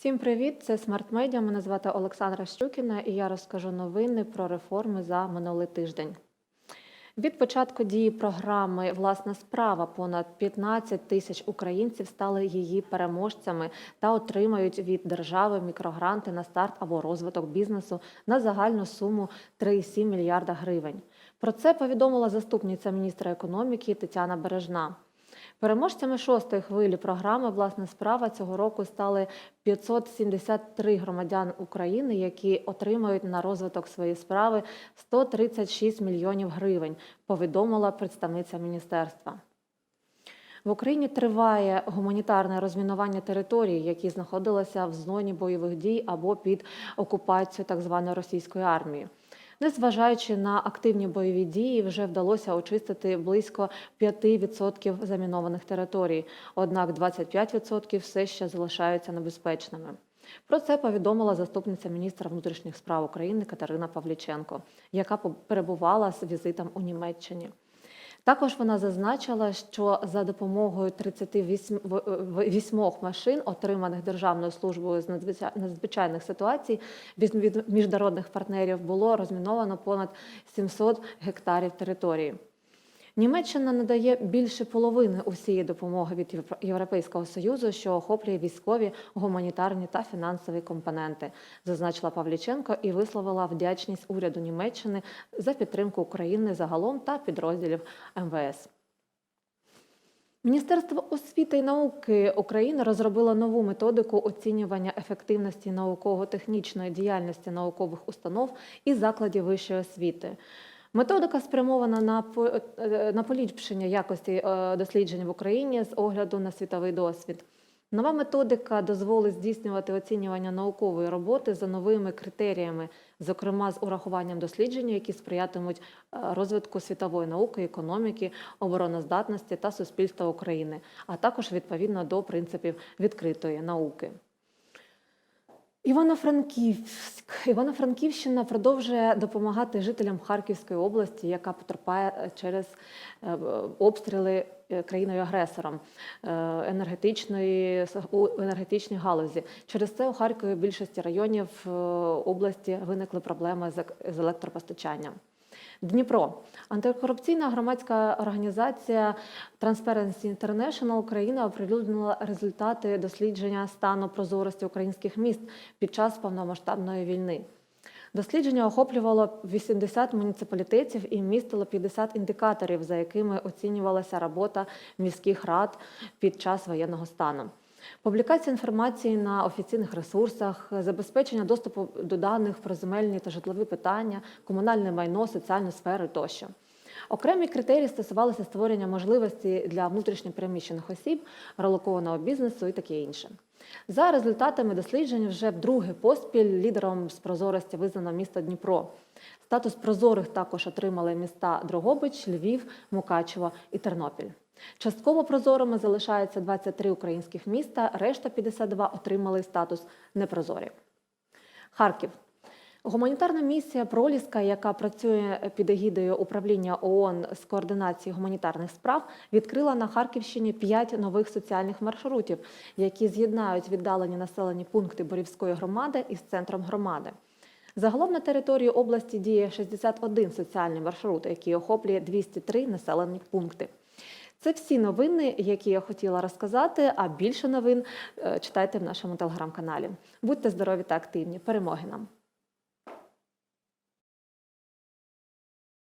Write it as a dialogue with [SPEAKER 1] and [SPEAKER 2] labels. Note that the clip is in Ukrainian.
[SPEAKER 1] Всім привіт! Це Смарт Медіа. Мене звати Олександра Щукіна, і я розкажу новини про реформи за минулий тиждень. Від початку дії програми Власна справа понад 15 тисяч українців стали її переможцями та отримають від держави мікрогранти на старт або розвиток бізнесу на загальну суму 3,7 мільярда гривень. Про це повідомила заступниця міністра економіки Тетяна Бережна. Переможцями шостої хвилі програми Власна справа цього року стали 573 громадян України, які отримають на розвиток своєї справи 136 мільйонів гривень, повідомила представниця міністерства. В Україні триває гуманітарне розмінування територій, які знаходилися в зоні бойових дій або під окупацією так званої російської армії. Незважаючи на активні бойові дії, вже вдалося очистити близько 5% замінованих територій, однак 25% все ще залишаються небезпечними. Про це повідомила заступниця міністра внутрішніх справ України Катерина Павліченко, яка перебувала з візитом у Німеччині. Також вона зазначила, що за допомогою 38 машин, отриманих Державною службою з надзвичайних ситуацій, від міжнародних партнерів було розміновано понад 700 гектарів території. Німеччина надає більше половини усієї допомоги від Європейського союзу, що охоплює військові, гуманітарні та фінансові компоненти, зазначила Павліченко і висловила вдячність уряду Німеччини за підтримку України загалом та підрозділів МВС. Міністерство освіти і науки України розробило нову методику оцінювання ефективності науково-технічної діяльності наукових установ і закладів вищої освіти. Методика спрямована на на поліпшення якості досліджень в Україні з огляду на світовий досвід. Нова методика дозволить здійснювати оцінювання наукової роботи за новими критеріями, зокрема з урахуванням досліджень, які сприятимуть розвитку світової науки, економіки, обороноздатності та суспільства України, а також відповідно до принципів відкритої науки. Івано-Франківськ Івано-Франківщина продовжує допомагати жителям Харківської області, яка потерпає через е, обстріли е, країною-агресором е, енергетичної у енергетичній галузі. Через це у Харкові більшості районів області виникли проблеми з електропостачанням. Дніпро антикорупційна громадська організація Transparency International Україна оприлюднила результати дослідження стану прозорості українських міст під час повномасштабної війни. Дослідження охоплювало 80 муніципалітетів і містило 50 індикаторів, за якими оцінювалася робота міських рад під час воєнного стану. Публікація інформації на офіційних ресурсах, забезпечення доступу до даних про земельні та житлові питання, комунальне майно, соціальну сферу тощо. Окремі критерії стосувалися створення можливості для внутрішньопереміщених осіб, релокованого бізнесу і таке інше. За результатами досліджень, вже вдруге поспіль лідером з прозорості визнано місто Дніпро. Статус прозорих також отримали міста Дрогобич, Львів, Мукачево і Тернопіль. Частково прозорими залишаються 23 українських міста, решта 52 отримали статус непрозорі. Харків. Гуманітарна місія Проліска, яка працює під егідою управління ООН з координації гуманітарних справ, відкрила на Харківщині п'ять нових соціальних маршрутів, які з'єднають віддалені населені пункти Борівської громади із центром громади. Загалом на території області діє 61 соціальний маршрут, який охоплює 203 населені пункти. Це всі новини, які я хотіла розказати. А більше новин е, читайте в нашому телеграм-каналі. Будьте здорові та активні! Перемоги нам!